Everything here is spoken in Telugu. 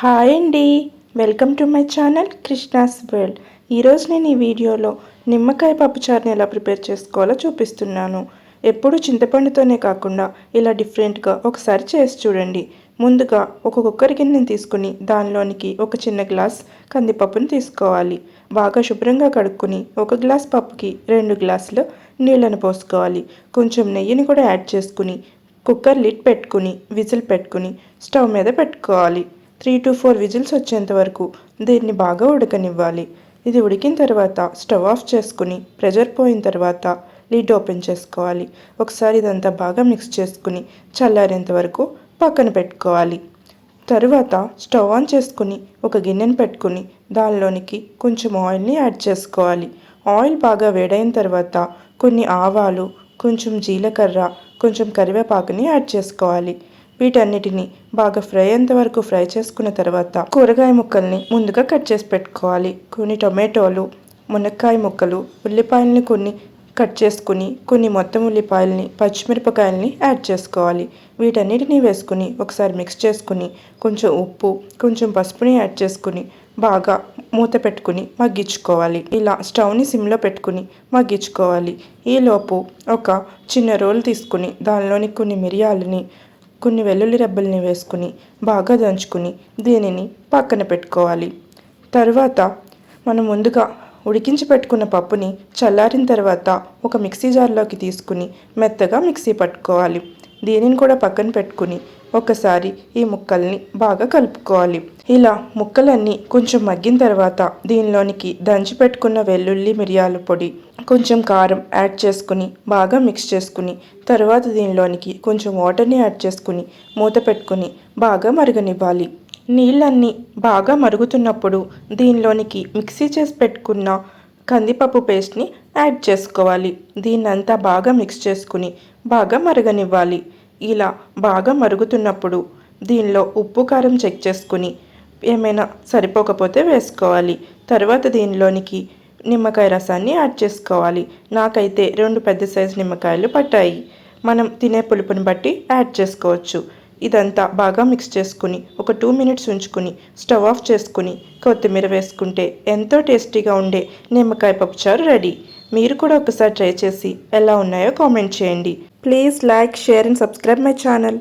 హాయ్ అండి. Welcome to my channel Krishna's world. ఈరోజు నేను ఈ వీడియోలో నిమ్మకాయ పప్పుచారుని ఎలా ప్రిపేర్ చేసుకోవాలో చూపిస్తున్నాను. ఎప్పుడు చింతపండుతోనే కాకుండా ఇలా డిఫరెంట్గా ఒకసారి చేసి చూడండి. ముందుగా ఒక కుక్కర్ గిన్నెని తీసుకుని దానిలోనికి ఒక చిన్న గ్లాస్ కందిపప్పును తీసుకోవాలి. బాగా శుభ్రంగా కడుక్కుని ఒక గ్లాస్ పప్పుకి రెండు గ్లాసులు నీళ్ళను పోసుకోవాలి. కొంచెం నెయ్యిని కూడా యాడ్ చేసుకుని కుక్కర్ లిడ్ పెట్టుకుని విజిల్ పెట్టుకుని స్టవ్ మీద పెట్టుకోవాలి. త్రీ టు ఫోర్ విజిల్స్ వచ్చేంత వరకు దీన్ని బాగా ఉడకనివ్వాలి. ఇది ఉడికిన తర్వాత స్టవ్ ఆఫ్ చేసుకుని ప్రెషర్ పోయిన తర్వాత లిడ్ ఓపెన్ చేసుకోవాలి. ఒకసారి ఇదంతా బాగా మిక్స్ చేసుకుని చల్లారేంత వరకు పక్కన పెట్టుకోవాలి. తరువాత స్టవ్ ఆన్ చేసుకుని ఒక గిన్నెను పెట్టుకుని దానిలోనికి కొంచెం ఆయిల్ని యాడ్ చేసుకోవాలి. ఆయిల్ బాగా వేడైన తర్వాత కొన్ని ఆవాలు కొంచెం జీలకర్ర కొంచెం కరివేపాకుని యాడ్ చేసుకోవాలి. వీటన్నిటిని బాగా ఫ్రై అయ్యేంత వరకు ఫ్రై చేసుకున్న తర్వాత కూరగాయ ముక్కల్ని ముందుగా కట్ చేసి పెట్టుకోవాలి. కొన్ని టొమాటోలు మునక్కాయ ముక్కలు ఉల్లిపాయలని కొన్ని కట్ చేసుకుని కొన్ని మొత్తం ఉల్లిపాయలని పచ్చిమిరపకాయలని యాడ్ చేసుకోవాలి. వీటన్నిటిని వేసుకుని ఒకసారి మిక్స్ చేసుకుని కొంచెం ఉప్పు కొంచెం పసుపుని యాడ్ చేసుకుని బాగా మూత పెట్టుకుని మగ్గించుకోవాలి. ఇలా స్టవ్ని సిమ్లో పెట్టుకుని మగ్గించుకోవాలి. ఈలోపు ఒక చిన్న రోల్ తీసుకుని దానిలోని కొన్ని మిరియాలని కొన్ని వెల్లుల్లి రెబ్బల్ని వేసుకుని బాగా దంచుకుని దీనిని పక్కన పెట్టుకోవాలి. తర్వాత మనం ముందుగా ఉడికించి పెట్టుకున్న పప్పుని చల్లారిన తర్వాత ఒక మిక్సీ జార్లోకి తీసుకుని మెత్తగా మిక్సీ పట్టుకోవాలి. దీనిని కూడా పక్కన పెట్టుకుని ఒకసారి ఈ ముక్కల్ని బాగా కలుపుకోవాలి. ఇలా ముక్కలన్నీ కొంచెం మగ్గిన తర్వాత దీనిలోనికి దంచి పెట్టుకున్న వెల్లుల్లి మిరియాల పొడి కొంచెం కారం యాడ్ చేసుకుని బాగా మిక్స్ చేసుకుని తర్వాత దీనిలోనికి కొంచెం వాటర్ని యాడ్ చేసుకుని మూత పెట్టుకుని బాగా మరగనివ్వాలి. నీళ్ళన్నీ బాగా మరుగుతున్నప్పుడు దీనిలోనికి మిక్సీ చేసి పెట్టుకున్న కందిపప్పు పేస్ట్ని యాడ్ చేసుకోవాలి. దీన్నంతా బాగా మిక్స్ చేసుకుని బాగా మరగనివ్వాలి. ఇలా బాగా మరుగుతున్నప్పుడు దీనిలో ఉప్పు కారం చెక్ చేసుకుని ఏమైనా సరిపోకపోతే వేసుకోవాలి. తర్వాత దీనిలోనికి నిమ్మకాయ రసాన్ని యాడ్ చేసుకోవాలి. నాకైతే రెండు పెద్ద సైజు నిమ్మకాయలు పట్టాయి. మనం తినే పులుపుని బట్టి యాడ్ చేసుకోవచ్చు. ఇదంతా బాగా మిక్స్ చేసుకుని ఒక టూ మినిట్స్ ఉంచుకుని స్టవ్ ఆఫ్ చేసుకుని కొత్తిమీర వేసుకుంటే ఎంతో టేస్టీగా ఉండే నిమ్మకాయ పప్పుచారు రెడీ. మీరు కూడా ఒకసారి ట్రై చేసి ఎలా ఉన్నాయో కామెంట్ చేయండి. Please like share and subscribe my channel.